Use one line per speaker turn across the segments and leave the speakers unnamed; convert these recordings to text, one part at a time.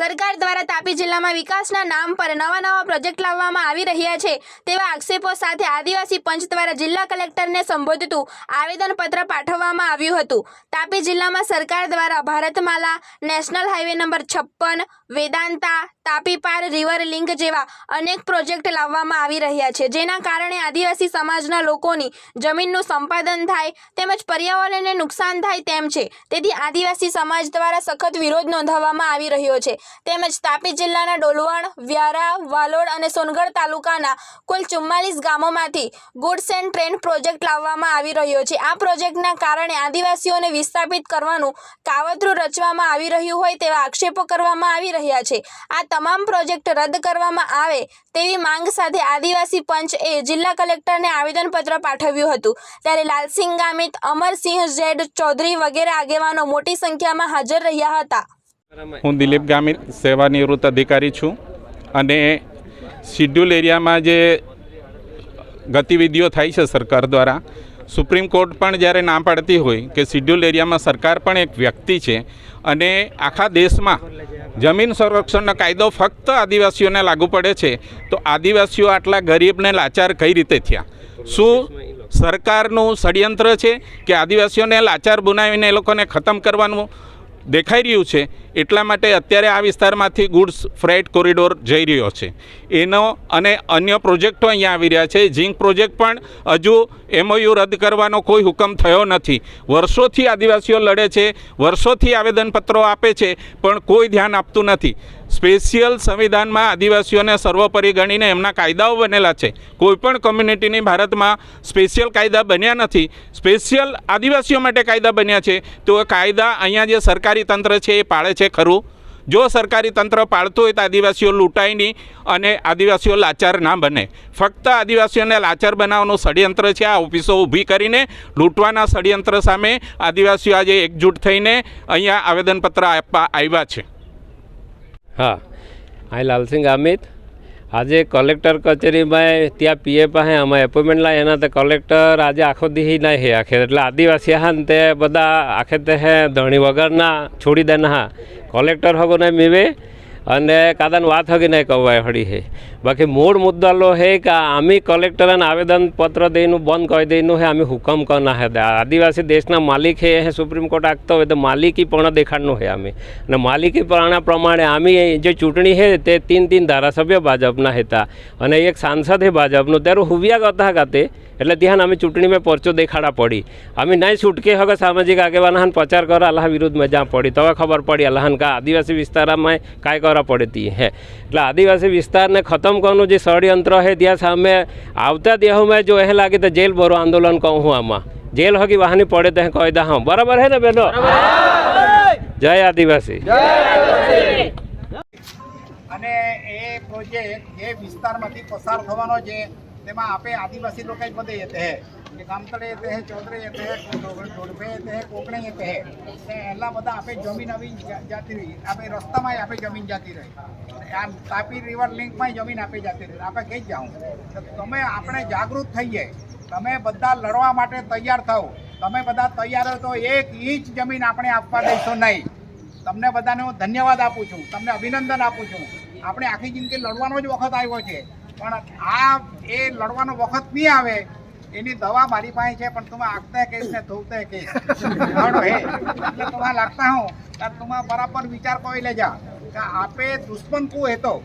સરકાર દ્વારા તાપી જિલ્લામાં વિકાસના નામ પર નવા નવા પ્રોજેક્ટ લાવવામાં આવી રહ્યા છે. તેવા આક્ષેપો સાથે આદિવાસી પંચ દ્વારા જિલ્લા કલેક્ટરને સંબોધતું આવેદનપત્ર પાઠવવામાં આવ્યું હતું. તાપી જિલ્લામાં સરકાર દ્વારા ભારતમાલા નેશનલ હાઈવે નંબર છપ્પન, વેદાંતા તાપી પાર રિવર લિંક જેવા અનેક પ્રોજેક્ટ લાવવામાં આવી રહ્યા છે. જેના કારણે આદિવાસી સમાજના લોકોની જમીનનું સંપાદન થાય, તેમજ પર્યાવરણને નુકસાન થાય તેમ છે. તેથી આદિવાસી સમાજ દ્વારા સખત વિરોધ નોંધાવવામાં આવી રહ્યો છે. તેમજ તાપી જિલ્લાના ડોલવણ, વ્યારા, વાલોડ અને સોનગઢ તાલુકાના કુલ ચુમ્માલીસ ગામોમાંથી ગુડ્સ એન્ડ ટ્રેન પ્રોજેક્ટ લાવવામાં આવી રહ્યો છે. આ પ્રોજેક્ટના કારણે આદિવાસીઓને વિસ્થાપિત કરવાનું કાવતરું રચવામાં આવી રહ્યું હોય તેવા આક્ષેપો કરવામાં આવી રહ્યા છે. આ તમામ પ્રોજેક્ટ રદ કરવામાં આવે તેવી માંગ સાથે આદિવાસી પંચ એ જિલ્લા કલેક્ટરને આવેદનપત્ર પાઠવ્યું હતું. ત્યારે લાલસિંહ ગામિત, અમરસિંહ ઝેડ ચૌધરી વગેરે આગેવાનો મોટી સંખ્યામાં હાજર રહ્યા હતા.
હું દિલીપ ગામિત, સેવાનિવૃત્ત અધિકારી છું અને શિડ્યુલ એરિયામાં જે ગતિવિધિઓ થાય છે સરકાર દ્વારા સુપ્રીમ કોર્ટ પણ જ્યારે ના પાડતી હોય કે શિડ્યુલ એરિયામાં સરકાર પણ એક વ્યક્તિ છે અને આખા દેશમાં જમીન સંરક્ષણનો કાયદો ફક્ત આદિવાસીઓને લાગુ પડે છે, તો આદિવાસીઓ આટલા ગરીબને લાચાર કઈ રીતે થયા? શું સરકારનું ષડયંત્ર છે કે આદિવાસીઓને લાચાર બનાવીને એ લોકોને ખતમ કરવાનું? દેખાઈ રહ્યું છે. એટલા માટે અત્યારે આ વિસ્તારમાંથી ગુડ્સ ફ્રેટ કોરિડોર જઈ રહ્યો છે. એનો અને અન્ય પ્રોજેક્ટો અહીંયા આવી રહ્યા છે. ઝીંક પ્રોજેક્ટ પણ હજુ એમઓયુ રદ કરવાનો કોઈ હુકમ થયો નથી. વર્ષોથી આદિવાસીઓ લડે છે, વર્ષોથી આવેદનપત્રો આપે છે, પણ કોઈ ધ્યાન આપતું નથી. સ્પેશિયલ સંવિધાનમાં આદિવાસીઓને સર્વોપરી ગણીને એમના કાયદાઓ બનેલા છે. કોઈપણ કમ્યુનિટીની ભારતમાં સ્પેશિયલ કાયદા બન્યા નથી. સ્પેશિયલ આદિવાસીઓ માટે કાયદા બન્યા છે. તો એ કાયદા અહીંયા જે સરકારી તંત્ર છે એ પાળે છે ખરું? જો સરકારી તંત્ર પાળતું હોય તો આદિવાસીઓ લૂંટાય નહીં અને આદિવાસીઓ લાચાર ના બને. ફક્ત આદિવાસીઓને લાચાર બનાવવાનું ષડયંત્ર છે. આ ઓફિસો ઊભી કરીને લૂંટવાના ષડયંત્ર સામે આદિવાસીઓ આજે એકજૂટ થઈને અહીંયા આવેદનપત્ર આપવા આવ્યા છે.
હા અહીં લાલસિંહ ગામિત. આજે કલેક્ટર કચેરીમાં ત્યાં પીએ પાસે અમે એપોઇન્ટમેન્ટ લાવી એના તે કલેક્ટર આજે આખો દી ના હે આખે એટલે આદિવાસી હા તે બધા આખે તે હે ધણી વગરના છોડી દે ના કલેક્ટર હગો ને મીવે અને કાદાન વાત હગી નહીં કહેવાય હળી હે. બાકી મૂળ મુદ્દાલો હે કે આમી કલેક્ટરને આવેદનપત્ર દઈનું બંધ કરી દઈનું હે, આમી હુકમ કરના હે. આદિવાસી દેશના માલિક હે હે સુપ્રીમ કોર્ટ આગતો હોય તો માલિકી પણ દેખાડનું હે આમી. અને માલિકી પણ પ્રમાણે આમી જે ચૂંટણી હે તે તીન તીન ધારાસભ્ય ભાજપના હતા. અને એક સાંસદ હે ભાજપનું. ત્યારે હુવ્યા ગતા ગાતે, એટલે ત્યાં અમે ચૂંટણીમાં પરચો દેખાડા પડી. અમે નહીં છૂટકે હવે સામાજિક આગેવાન પ્રચાર કરો, અલ્લાહ વિરુદ્ધમાં જ્યાં પડી. તો ખબર પડી અલ્લાહન કા આદિવાસી વિસ્તારમાં કાંઈ કરા પડતી હે. એટલે આદિવાસી વિસ્તારને ખતમ કરવાનું જે ષડયંત્ર હે, ત્યાં સામે આવતા દેહોમાં જો એ લાગે તો જેલ ભરો આંદોલન કહું હું આમાં. જેલ હકી વાહની પડે તે કહી દા, હા, બરાબર હે ને બેનો? જય આદિવાસી.
અને એ પ્રોજેક્ટ જે વિસ્તારમાંથી પસાર થવાનો છે તેમાં આપણે આદિવાસી લોકો બધે હે. ગામતળે येते है ચૌધરી येते है ડોડફે येते है કોકણે येते है તે એલા બધા આપે જમીન આવી જા- જાતી રહી આપે રસ્તામાં આપે જમીન જાતી રહી આમ તાપી રિવર લિંકમાં જમીન આપે જાતી રહી આપણે કઈ જ જાઉં તો તમે આપણે જાગૃત થઈએ તમે બધા લડવા માટે તૈયાર થાઓ તમે બધા તૈયાર હોય તો એક ઇંચ જમીન આપણે આપવા દઈશું નહીં તમને બધાને હું ધન્યવાદ આપું છું તમને અભિનંદન આપું છું આપણે આખી જિંદગી લડવાનો જ વખત આવ્યો છે પણ આ એ લડવાનો વખત નહીં આવે એની દવા મારી પાસે છે, પણ તમે આગતા કહીશ ને ધોવતે કહીશ. હે. એટલે લાગતા હો તમારે બરાબર વિચાર કરી લેજા. કે આપે દુશ્મન કુ હતો.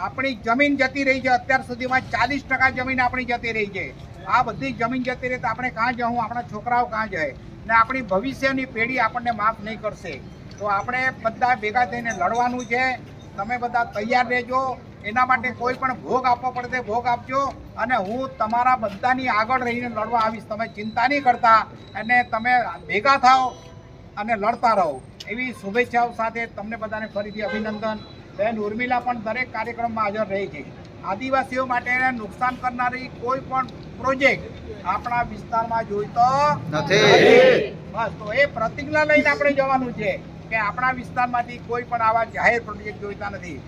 આપણી જમીન જતી રહી છે, અત્યાર સુધીમાં ચાલીસ ટકા જમીન આપણી જતી રહી છે. આ બધી જમીન જતી રહી તો આપણે કાં જવું? આપણા છોકરાઓ કાં જાય? ને આપણી ભવિષ્યની પેઢી આપણને માફ નહીં કરશે. તો આપણે બધા ભેગા થઈને લડવાનું છે. તમે બધા તૈયાર રહેજો. એના માટે કોઈ પણ ભોગ આપવો પડશે ભોગ આપજો અને હું તમારા બધાની આગળ રહીને લડવા આવીશ. તમે ચિંતા નહીં કરતા અને તમે ભેગા થાઓ અને લડતા રહો. એવી શુભેચ્છાઓ સાથે તમને બધાને ફરીથી અભિનંદન. બેન ઉર્મિલા પણ દરેક કાર્યક્રમમાં હાજર રહી છે. આદિવાસીઓ માટે નુકસાન કરનારી કોઈ પણ પ્રોજેક્ટ આપણા વિસ્તારમાં જોઈતો નથી. બસ તો એ પ્રતિજ્ઞા લઈને આપણે જવાનું છે કે આપણા વિસ્તારમાંથી કોઈ પણ આવા જાહેર પ્રોજેક્ટ જોઈતા નથી.